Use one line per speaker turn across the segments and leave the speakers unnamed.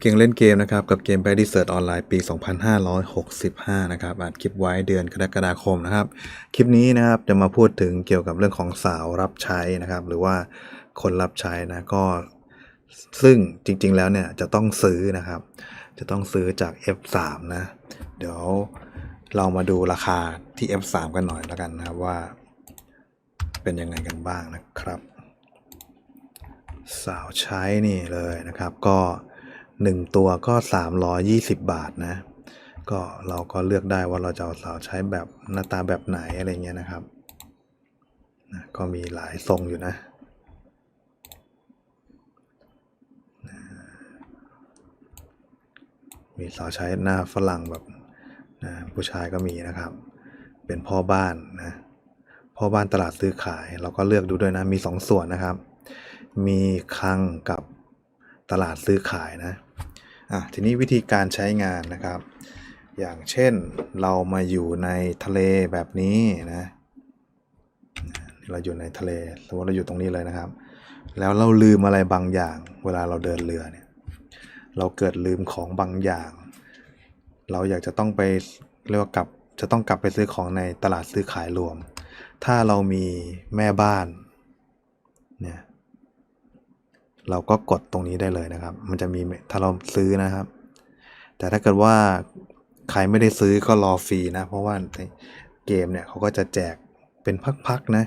เก่งเล่นเกมนะครับ กับเกม b a d d y Search ออนไลน์ปี 2565 นะครับอัดคลิปไว้เดือนกรกฎาคมนะครับ คลิปนี้นะครับจะมาพูดถึงเกี่ยวกับเรื่องของสาวรับใช้นะครับ หรือว่าคนรับใช้นะก็ ซึ่งจริงๆแล้วเนี่ยจะต้องซื้อนะครับ จะต้องซื้อจาก F3 นะ เดี๋ยวเรามาดูราคาที่ F3 กันหน่อยแล้วกันนะครับว่า เป็นยังไงกันบ้างนะครับ สาวใช้นี่เลยนะครับก็ 1 ตัวก็ 320 บาทนะ ก็เราก็เลือกได้ว่าเราจะเอาสาวใช้แบบหน้าตาแบบไหนอะไรเงี้ยนะครับนะก็มีหลายทรงอยู่นะมีสาวใช้หน้าฝรั่งแบบนะผู้ชายก็มีนะครับ เป็นพ่อบ้านนะพ่อบ้านตลาดซื้อขายเราก็เลือกดูด้วยนะมีสองส่วนนะครับ มีคังกับ ตลาดซื้อขายนะอะทีนี้วิธีการใช้งานนะครับ อย่างเช่นเรามาอยู่ในทะเลแบบนี้นะเราอยู่ในทะเลสมมติเราอยู่ตรงนี้เลยนะครับ แล้วเราลืมอะไรบางอย่าง เวลาเราเดินเรือเนี่ยเราเกิดลืมของบางอย่าง เราอยากจะต้องไปเรียกว่ากลับจะต้องกลับไปซื้อของในตลาดซื้อขายรวม ถ้าเรามีแม่บ้านเนี่ย เราก็กดตรงนี้ได้เลยนะครับ มันจะมีถ้าเราซื้อนะครับ แต่ถ้าเกิดว่าใครไม่ได้ซื้อก็รอฟรีนะ เพราะว่าเกมเนี่ยเขาก็จะแจกเป็นพักๆนะ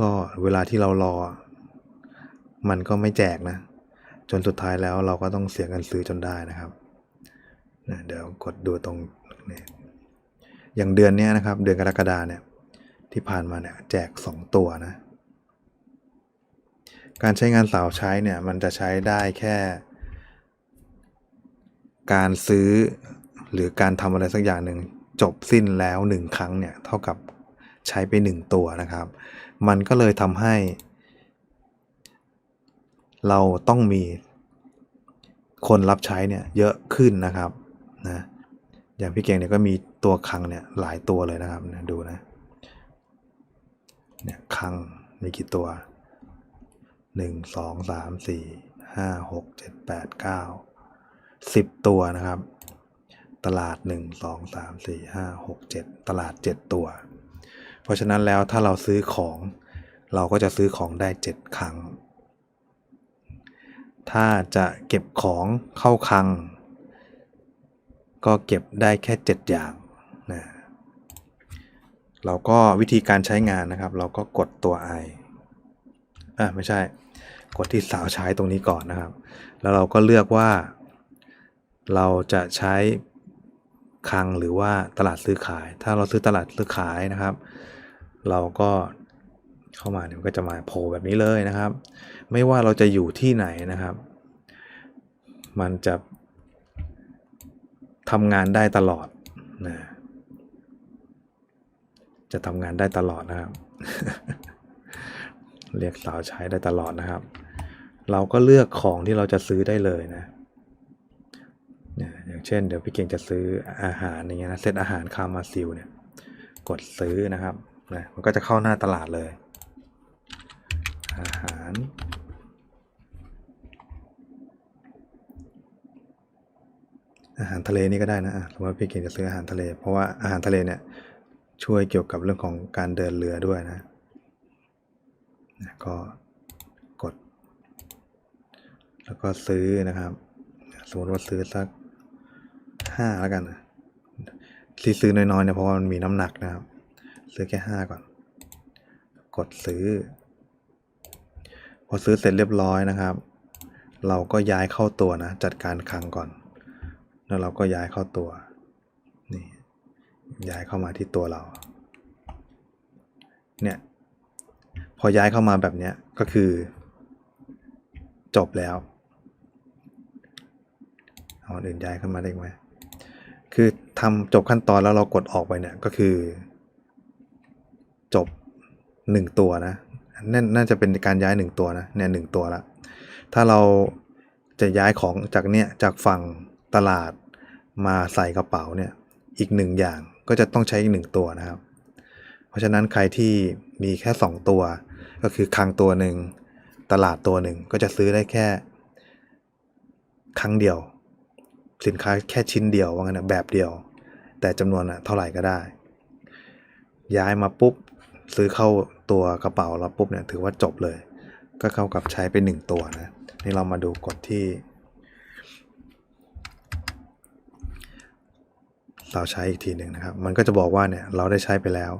ก็เวลาที่เรารอ มันก็ไม่แจกนะ จนสุดท้ายแล้วเราก็ต้องเสียเงินซื้อจนได้นะครับนะเดี๋ยวกดดูตรงนี้อย่างเดือนนี้นะครับ เดือนกรกฎาเนี่ยที่ผ่านมาเนี่ยแจก 2 ตัวนะ การใช้งานเสาใช้เนี่ยมันจะใช้ได้แค่ การซื้อหรือการทำอะไรสักอย่างหนึ่งจบสิ้นแล้วหนึ่งครั้งเนี่ยเท่ากับใช้ไปหนึ่งตัวนะครับ มันก็เลยทำให้ เราต้องมีคนรับใช้เนี่ยเยอะขึ้นนะครับนะอย่างพี่เก่งเนี่ยก็มีตัวคังเนี่ยหลายตัวเลยนะครับนะดูนะเนี่ยคังมีกี่ตัว หนึ่งสองสามสี่ห้าหกเจ็ดแปดเก้าสิบตัวนะครับ ตลาดหนึ่งสองสามสี่ห้าหกเจ็ดตลาดเจ็ดตัว เพราะฉะนั้นแล้วถ้าเราซื้อของเราก็จะซื้อของได้เจ็ดครั้ง ถ้าจะเก็บของเข้าคลัง ก็เก็บได้แค่เจ็ดอย่างนะเราก็วิธีการใช้งานนะครับ เราก็กดตัว i อะไม่ใช่ กดที่สาวใช้ตรงนี้ก่อนนะครับ แล้วเราก็เลือกว่า เราจะใช้คลังหรือว่าตลาดซื้อขาย ถ้าเราซื้อตลาดซื้อขายนะครับ เราก็เข้ามาเนี่ยมันก็จะมาโผล่แบบนี้เลยนะครับ ไม่ว่าเราจะอยู่ที่ไหนนะครับ มันจะทำงานได้ตลอดนะจะทำงานได้ตลอดนะครับ เรียกสาวใช้ได้ตลอดนะครับ เราก็เลือกของที่เราจะซื้อได้เลยนะ อย่างเช่นเดี๋ยวพี่เก่งจะซื้ออาหารอย่างเงี้ยนะเซตอาหารคามาซิลเนี่ย กดซื้อนะครับนะมันก็จะเข้าหน้าตลาดเลย อาหาร อาหารทะเลนี่ก็ได้นะสมมติว่าพี่เก่งจะซื้ออาหารทะเล เพราะว่าอาหารทะเลเนี่ยช่วยเกี่ยวกับเรื่องของการเดินเรือด้วยนะ ก็ แล้วก็ซื้อนะครับ สมมติว่าซื้อสักห้าแล้วกันที่ซื้อน้อยๆเนี่ยเพราะว่ามันมีน้ำหนักนะครับ ซื้อแค่ห้าก่อน กดซื้อ พอซื้อเสร็จเรียบร้อยนะครับ เราก็ย้ายเข้าตัวนะ จัดการคลังก่อน แล้วเราก็ย้ายเข้าตัวนี่ย้ายเข้ามาที่ตัวเรา เนี่ย พอย้ายเข้ามาแบบเนี้ยก็คือ จบแล้ว เอาอื่นย้ายเข้ามาได้ไหมคือทำจบขั้นตอนแล้วเรากดออกไปเนี่ยก็คือ จบหนึ่งตัวนะนั่นน่าจะเป็นการย้ายหนึ่งตัวนะเนี่ยหนึ่งตัวละถ้าเราจะย้ายของจากเนี่ยจากฝั่งตลาดมาใส่กระเป๋าเนี่ยอีกหนึ่งอย่างก็จะต้องใช้อีกหนึ่งตัวนะครับ เพราะฉะนั้นใครที่มีแค่ 2 ตัว ก็คือคลังตัวหนึ่งตลาดตัวหนึ่งก็จะซื้อได้แค่ ครั้งเดียว สินค้าแค่ชิ้นเดียวว่างั้นนะแบบเดียว แต่จำนวนอะเท่าไหร่ก็ได้ ย้ายมาปุ๊บซื้อเข้าตัวกระเป๋าแล้วปุ๊บเนี่ยถือว่าจบเลย ก็เข้ากับใช้ไปหนึ่งตัวนะนี่เรามาดูกฎที่ เราใช้อีกทีหนึ่งนะครับ มันก็จะบอกว่าเนี่ยเราได้ใช้ไปแล้ว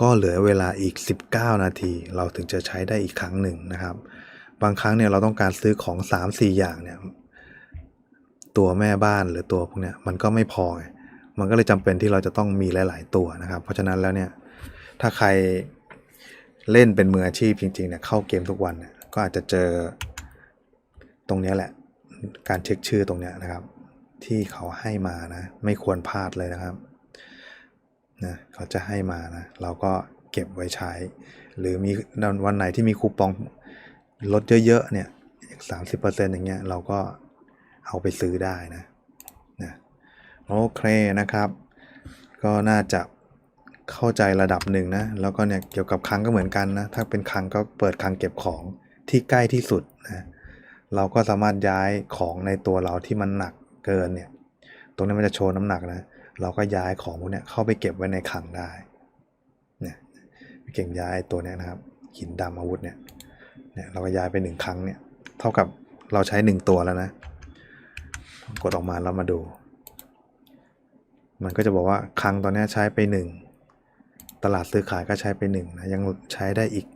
ก็เหลือเวลาอีก 19 นาที เราถึงจะใช้ได้อีกครั้งหนึ่งนะครับ บางครั้งเนี่ยเราต้องการซื้อของ 3-4 อย่างเนี่ย ตัวแม่บ้านหรือตัวพวกเนี้ยมันก็ไม่พอไงมันก็เลยจำเป็นที่เราจะต้องมีหลาย ๆ ตัวนะครับ เพราะฉะนั้นแล้วเนี่ยถ้าใครเล่นเป็นมืออาชีพจริงๆเนี่ยเข้าเกมทุกวันก็อาจจะเจอตรงนี้แหละ การเช็คชื่อตรงนี้นะครับ ที่เขาให้มานะ ไม่ควรพลาดเลยนะครับนะเขาจะให้มานะ เราก็เก็บไว้ใช้ หรือมีวันไหนที่มีคูปองลดเยอะๆเนี่ยสามสิบเปอร์เซ็นต์อย่างเงี้ยเราก็ เอาไปซื้อได้นะนะโอเคนะครับ ก็น่าจะเข้าใจระดับหนึ่งนะ แล้วก็เนี่ยเกี่ยวกับคลังก็เหมือนกันนะ ถ้าเป็นคลังก็เปิดคลังเก็บของที่ใกล้ที่สุดนะเราก็สามารถย้ายของในตัวเราที่มันหนักเกินเนี่ย ตรงนี้มันจะโชว์น้ำหนักนะ เราก็ย้ายของพวกเนี้ยเข้าไปเก็บไว้ในคลังได้เนี่ยเก่งย้ายตัวเนี้ยนะครับหินดำอาวุธเนี่ยเนี่ยเราก็ย้ายไปหนึ่งครั้งเนี่ย เท่ากับเราใช้หนึ่งตัวแล้วนะ กดออกมาแล้วมาดู มันก็จะบอกว่าคลังตอนนี้ใช้ไปหนึ่งตลาดซื้อขายก็ใช้ไปหนึ่งนะยังใช้ได้อีก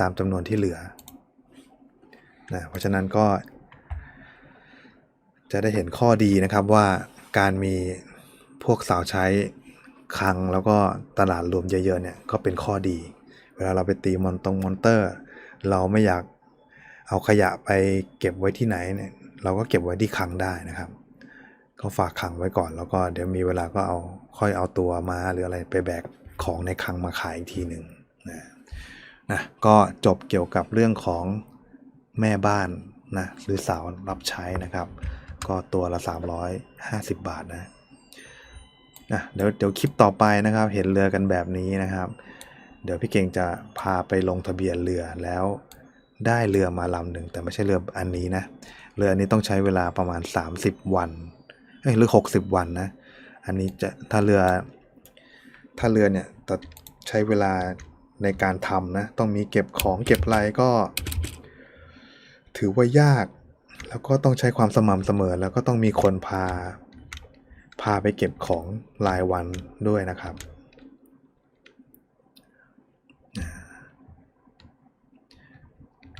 ตามจำนวนที่เหลือนะเพราะฉะนั้นก็ จะได้เห็นข้อดีนะครับว่าการมีพวกสาวใช้คลังแล้วก็ตลาดรวมเยอะๆเนี่ยก็เป็นข้อดี เวลาเราไปตีมอนตรงมอนเตอร์ เราไม่อยากเอาขยะไปเก็บไว้ที่ไหนเนี่ย เราก็เก็บไว้ที่คลังได้นะครับ ก็ฝากคลังไว้ก่อนแล้วก็เดี๋ยวมีเวลาก็เอาค่อยเอาตัวมาหรืออะไรไปแบกของในคลังมาขายอีกทีหนึ่งนะนะก็จบเกี่ยวกับเรื่องของแม่บ้านนะหรือสาวรับใช้นะครับ ก็ตัวละ 350 บาทนะนะเดี๋ยวเดี๋ยวคลิปต่อไปนะครับ เห็นเรือกันแบบนี้นะครับ เดี๋ยวพี่เก่งจะพาไปลงทะเบียนเรือแล้วได้เรือมาลำหนึ่งแต่ไม่ใช่เรืออันนี้นะ รืออันนี้ต้องใช้เวลาประมาณ 30 วันเอ้ยหรือ 60 วันนะ อันนี้จะถ้าเรือถ้าเรือเนี่ยจะใช้เวลาในการทำนะ ต้องมีเก็บของเก็บอะไรก็ ถือว่ายาก แล้วก็ต้องใช้ความสม่ำเสมอ แล้วก็ต้องมีคนพา พาไปเก็บของรายวันด้วยนะครับ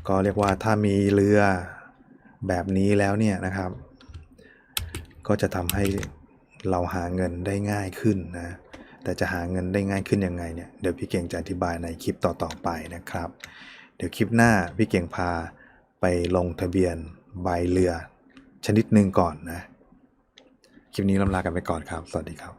ก็เรียกว่าถ้ามีเรือ แบบนี้แล้วเนี่ยนะครับ ก็จะทำให้เราหาเงินได้ง่ายขึ้นนะ แต่จะหาเงินได้ง่ายขึ้นยังไงเนี่ย เดี๋ยวพี่เก่งจะอธิบายในคลิปต่อๆไปนะครับ เดี๋ยวคลิปหน้าพี่เก่งพาไปลงทะเบียนใบเรือชนิดหนึ่งก่อนนะ คลิปนี้ลำลากันไปก่อนครับ สวัสดีครับ